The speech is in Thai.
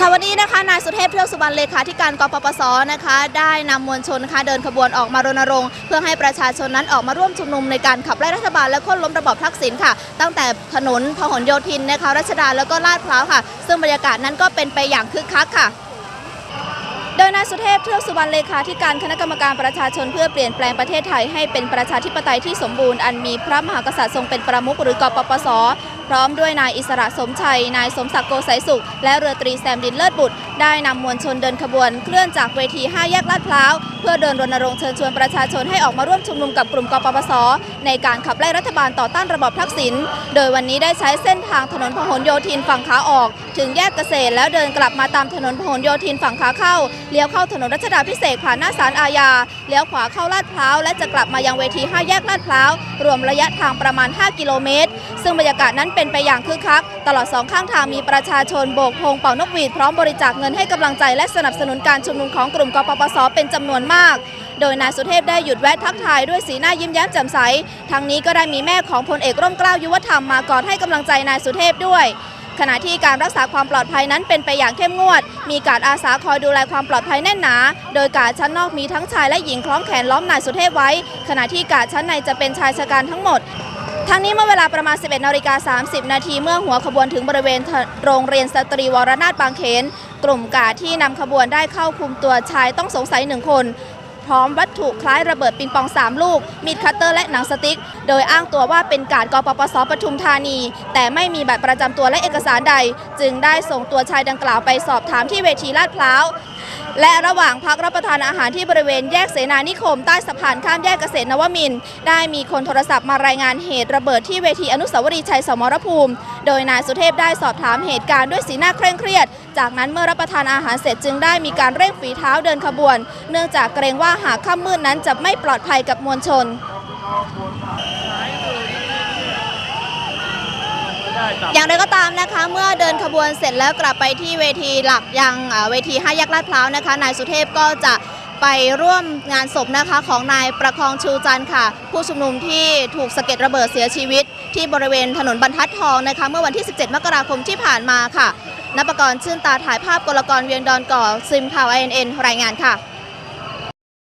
ค่ะวันนี้นะคะนายสุเทพเทือกสุบรรณเลขาธิการกปปสนะคะ ได้นำมวลชนนะคะเดินขบวนออกมารณรงค์เพื่อให้ประชาชนนั้นออกมาร่วมชุมนุมในการขับไล่รัฐบาลและโค่นล้มระบอบทักษิณค่ะ ตั้งแต่ถนนพหลโยธินนะคะรัชดาแล้วก็ลาดพร้าวค่ะ ซึ่งบรรยากาศนั้นก็เป็นไปอย่างคึกคักค่ะโดยนายสุเทพเทือกสุบรรณเลขาธิการคณะกรรมการประชาชนเพื่อเปลี่ยนแปลงประเทศไทยให้เป็นประชาธิปไตยที่สมบูรณ์อันมีพระมหากษัตริย์ทรงเป็นประมุขหรือกปปส พร้อมด้วยนายอิสระสมชัย นายสมศักดิ์โกสายสุข และเรือตรีแซมดินเลิศบุตร ได้นำมวลชนเดินขบวนเคลื่อนจากเวที 5 แยกลาดพร้าว เพื่อเดินรณรงค์เชิญชวนประชาชนให้ออกมาร่วมชุมนุมกับกลุ่มกปปส ในการขับไล่รัฐบาลต่อต้านระบอบทักษิณ โดยวันนี้ได้ใช้เส้นทางถนนพหลโยธินฝั่งขาออก ถึงแยกเกษตร แล้วเดินกลับมาตามถนนพหลโยธินฝั่งขาเข้า เลี้ยวเข้าถนนรัชดาพิเศษผ่านหน้าศาลอาญา เลี้ยวขวาเข้าลาดพร้าวและจะกลับมายังเวที 5 แยกลาดพร้าว รวมระยะทางประมาณ 5 กิโลเมตร ซึ่งบรรยากาศนั้นเป็นไปอย่างคึกคัก ตลอดสองข้างทางมีประชาชนโบกธงเป่านกหวีดพร้อมบริจาคเงินินให้กำลังใจและสนับสนุนการชุมนุมของกลุ่มกปปส เป็นจำนวนมาก โดยนายสุเทพได้หยุดแวะทักทายด้วยสีหน้ายิ้มแย้มแจ่มใส ทั้งนี้ก็ได้มีแม่ของพลเอกร่มเกล้ายุวธรรมมากอดให้กำลังใจนายสุเทพด้วยขณะที่การรักษาความปลอดภัยนั้นเป็นไปอย่างเข้มงวด มีการอาสาคอยดูแลความปลอดภัยแน่นหนา โดยการชั้นนอกมีทั้งชายและหญิงคล้องแขนล้อมนายสุเทพไว้ ขณะที่การชั้นในจะเป็นชายชะกันทั้งหมด ทั้งนี้เมื่อเวลาประมาณ 11นาฬิกา30 นาที เมื่อหัวขบวนถึงบริเวณโรงเรียนสตรีวรนาถบางเขน กลุ่มกาดที่นำขบวนได้เข้าคุมตัวชายต้องสงสัยหนึ่งคน พร้อมวัตถุคล้ายระเบิดปิงปอง 3 ลูก มีดคัตเตอร์และหนังสติ๊ก โดยอ้างตัวว่าเป็นการกปปสปทุมธานี แต่ไม่มีบัตรประจำตัวและเอกสารใด จึงได้ส่งตัวชายดังกล่าวไปสอบถามที่เวทีลาดพร้าว และระหว่างพักรับประทานอาหารที่บริเวณแยกเสนานิคม ใต้สะพานข้ามแยกเกษตรนวมิน ได้มีคนโทรศัพท์มารายงานเหตุระเบิดที่เวทีอนุสาวรีย์ชัยสมรภูมิ โดยนายสุเทพได้สอบถามเหตุการณ์ด้วยสีหน้าเคร่งเครียด จากนั้นเมื่อรับประทานอาหารเสร็จจึงได้มีการเร่งฝีเท้าเดินขบวน เนื่องจากเกรงว่าหากค่ำมืดนั้นจะไม่ปลอดภัยกับมวลชน อย่างไรก็ตามนะคะ เมื่อเดินขบวนเสร็จแล้วกลับไปที่เวทีหลักยังเวทีห้าแยกลาดพร้าวนะคะ นายสุเทพก็จะไปร่วมงานศพนะคะของนายประคองชูจันทร์ค่ะ ผู้ชุมนุมที่ถูกสะเก็ดระเบิดเสียชีวิต ที่บริเวณถนนบรรทัดทองนะคะ เมื่อวันที่ 17 มกราคมที่ผ่านมาค่ะนปกรณ์ชื่นตาถ่ายภาพกลกรเวียงดอนก่อซิมข่าว INN รายงานค่ะ